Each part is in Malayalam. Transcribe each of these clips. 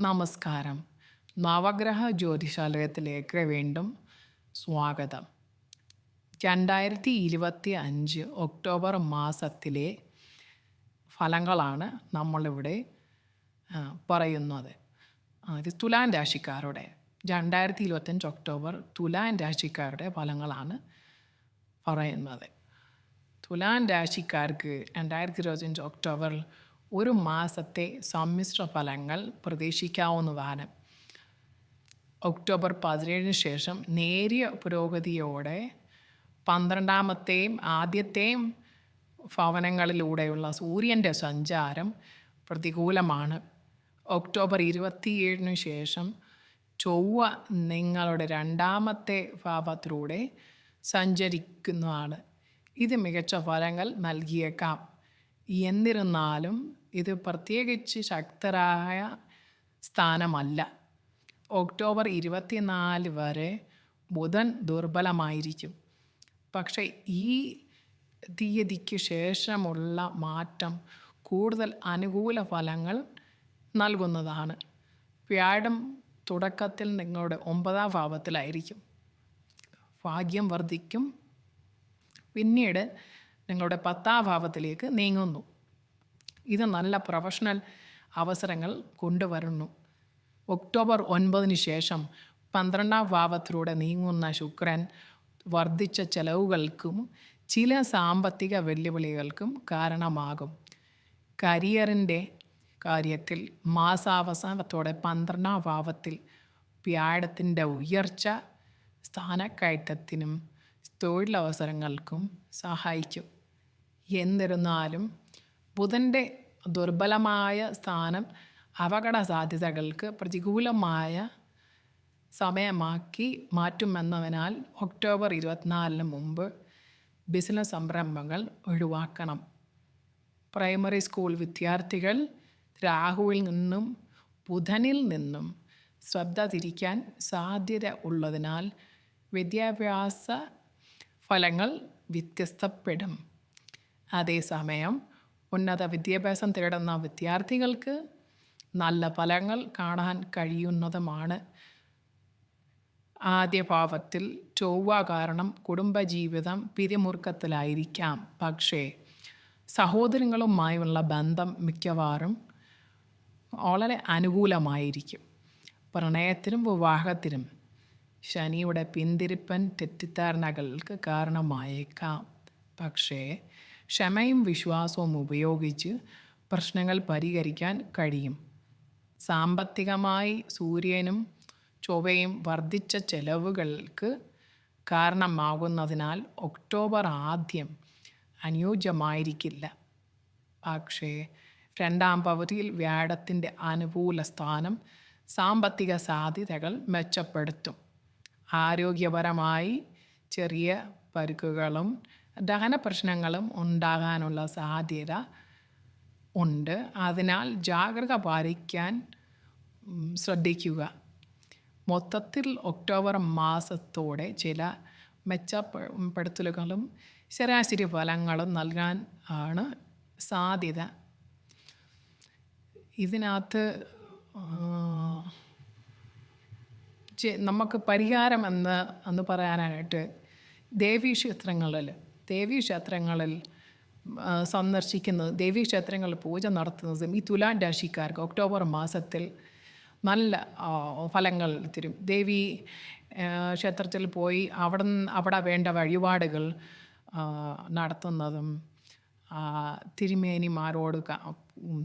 നമസ്കാരം. നവഗ്രഹ ജ്യോതിശാലയത്തിലേക്ക് വീണ്ടും സ്വാഗതം. രണ്ടായിരത്തി ഇരുപത്തി അഞ്ച് ഒക്ടോബർ മാസത്തിലെ ഫലങ്ങളാണ് നമ്മളിവിടെ പറയുന്നത്. ഇത് തുലാൻ രാശിക്കാരുടെ രണ്ടായിരത്തി ഇരുപത്തഞ്ച് ഒക്ടോബർ തുലാൻ രാശിക്കാരുടെ ഫലങ്ങളാണ് പറയുന്നത്. തുലാൻ രാശിക്കാർക്ക് രണ്ടായിരത്തി ഇരുപത്തഞ്ച് ഒക്ടോബറിൽ ഒരു മാസത്തെ സമ്മിശ്ര ഫലങ്ങൾ പ്രതീക്ഷിക്കാവുന്നതാണ്. ഒക്ടോബർ പതിനേഴിന് ശേഷം നേരിയ പുരോഗതിയോടെ പന്ത്രണ്ടാമത്തെയും ആദ്യത്തെയും ഭവനങ്ങളിലൂടെയുള്ള സൂര്യന്റെ സഞ്ചാരം പ്രതികൂലമാണ്. ഒക്ടോബർ ഇരുപത്തിയേഴിന് ശേഷം ചൊവ്വ നിങ്ങളുടെ രണ്ടാമത്തെ ഭാവത്തിലൂടെ സഞ്ചരിക്കുന്നതാണ്. ഇത് മികച്ച ഫലങ്ങൾ നൽകിയേക്കാം. എന്നിരുന്നാലും ഇത് പ്രത്യേകിച്ച് ശക്തരായ സ്ഥാനമല്ല. ഒക്ടോബർ ഇരുപത്തിനാല് വരെ ബുധൻ ദുർബലമായിരിക്കും. പക്ഷേ ഈ തീയതിക്ക് ശേഷമുള്ള മാറ്റം കൂടുതൽ അനുകൂല ഫലങ്ങൾ നൽകുന്നതാണ്. വ്യാഴം തുടക്കത്തിൽ നിങ്ങളുടെ ഒമ്പതാം ഭാവത്തിലായിരിക്കും. ഭാഗ്യം വർദ്ധിക്കും. പിന്നീട് നിങ്ങളുടെ പത്താം ഭാവത്തിലേക്ക് നീങ്ങുന്നു. ഇത് നല്ല പ്രൊഫഷണൽ അവസരങ്ങൾ കൊണ്ടുവരുന്നു. ഒക്ടോബർ ഒൻപതിന് ശേഷം പന്ത്രണ്ടാം ഭാവത്തിലൂടെ നീങ്ങുന്ന ശുക്രൻ വർദ്ധിച്ച ചെലവുകൾക്കും ചില സാമ്പത്തിക വെല്ലുവിളികൾക്കും കാരണമാകും. കരിയറിന്റെ കാര്യത്തിൽ മാസാവസാനത്തോടെ പന്ത്രണ്ടാം ഭാവത്തിൽ വ്യാഴത്തിന്റെ ഉയർച്ച സ്ഥാനക്കയറ്റത്തിനും തൊഴിലവസരങ്ങൾക്കും സഹായിക്കും. എന്നിരുന്നാലും ബുധന്റെ ദുർബലമായ സ്ഥാനം അപകട സാധ്യതകൾക്ക് പ്രതികൂലമായ സമയമാക്കി മാറ്റുമെന്നതിനാൽ ഒക്ടോബർ ഇരുപത്തിനാലിന് മുമ്പ് ബിസിനസ് സംരംഭങ്ങൾ ഒഴിവാക്കണം. പ്രൈമറി സ്കൂൾ വിദ്യാർത്ഥികൾ രാഹുവിൽ നിന്നും ബുധനിൽ നിന്നും ശ്രദ്ധ തിരിക്കാൻ സാധ്യത ഉള്ളതിനാൽ വിദ്യാഭ്യാസ ഫലങ്ങൾ വ്യത്യസ്തപ്പെടും. അതേസമയം ഉന്നത വിദ്യാഭ്യാസം തേടുന്ന വിദ്യാർത്ഥികൾക്ക് നല്ല ഫലങ്ങൾ കാണാൻ കഴിയുന്നതുമാണ്. ആദ്യ ഭാവത്തിൽ ചൊവ്വ കാരണം കുടുംബജീവിതം പിരിമുറുക്കത്തിലായിരിക്കാം. പക്ഷേ സഹോദരങ്ങളുമായുള്ള ബന്ധം മിക്കവാറും വളരെ അനുകൂലമായിരിക്കും. പ്രണയത്തിനും വിവാഹത്തിനും ശനിയുടെ പിന്തിരിപ്പൻ തെറ്റിദ്ധാരണകൾക്ക് കാരണമായേക്കാം. പക്ഷേ ക്ഷമയും വിശ്വാസവും ഉപയോഗിച്ച് പ്രശ്നങ്ങൾ പരിഹരിക്കാൻ കഴിയും. സാമ്പത്തികമായി സൂര്യനും ചൊവ്വയും വർദ്ധിച്ച ചെലവുകൾക്ക് കാരണമാകുന്നതിനാൽ ഒക്ടോബർ ആദ്യം അനുയോജ്യമായിരിക്കില്ല. പക്ഷേ രണ്ടാം പകുതിയിൽ വ്യാഴത്തിന്റെ അനുകൂല സ്ഥാനം സാമ്പത്തിക സാധ്യതകൾ മെച്ചപ്പെടുത്തും. ആരോഗ്യപരമായി ചെറിയ പരുക്കുകളും ദഹന പ്രശ്നങ്ങളും ഉണ്ടാകാനുള്ള സാധ്യത ഉണ്ട്. അതിനാൽ ജാഗ്രത പാലിക്കാൻ ശ്രദ്ധിക്കുക. മൊത്തത്തിൽ ഒക്ടോബർ മാസത്തോടെ ചില മെച്ചപ്പെടുത്തലുകളും ശരാശരി ഫലങ്ങളും നൽകാൻ ആണ് സാധ്യത. ഇതിനകത്ത് നമുക്ക് പരിഹാരം എന്ന് എന്ന് പറയാനായിട്ട് ദേവീക്ഷേത്രങ്ങളിൽ ദേവീക്ഷേത്രങ്ങളിൽ സന്ദർശിക്കുന്നത് ദേവീക്ഷേത്രങ്ങളിൽ പൂജ നടത്തുന്നതും ഈ തുലാൻ രാശിക്കാർക്ക് ഒക്ടോബർ മാസത്തിൽ നല്ല ഫലങ്ങൾ തരും. ദേവി ക്ഷേത്രത്തിൽ പോയി അവിടെ അവിടെ വേണ്ട വഴിപാടുകൾ നടത്തുന്നതും തിരുമേനിമാരോട്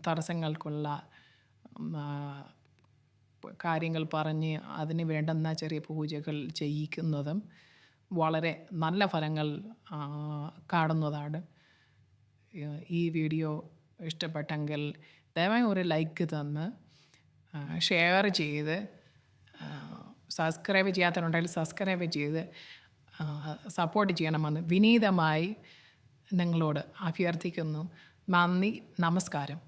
തടസ്സങ്ങൾക്കുള്ള കാര്യങ്ങൾ പറഞ്ഞ് അതിന് വേണ്ടുന്ന ചെറിയ പൂജകൾ ചെയ്യിക്കുന്നതും വളരെ നല്ല ഫലങ്ങൾ കാണുന്നതാണ്. ഈ വീഡിയോ ഇഷ്ടപ്പെട്ടെങ്കിൽ ദയവായി ഒരു ലൈക്ക് തന്ന് ഷെയർ ചെയ്ത് സബ്സ്ക്രൈബ് ചെയ്യാത്തവരുണ്ടെങ്കിൽ സബ്സ്ക്രൈബ് ചെയ്ത് സപ്പോർട്ട് ചെയ്യണമെന്ന് വിനീതമായി നിങ്ങളോട് അഭ്യർത്ഥിക്കുന്നു. നന്ദി നമസ്കാരം.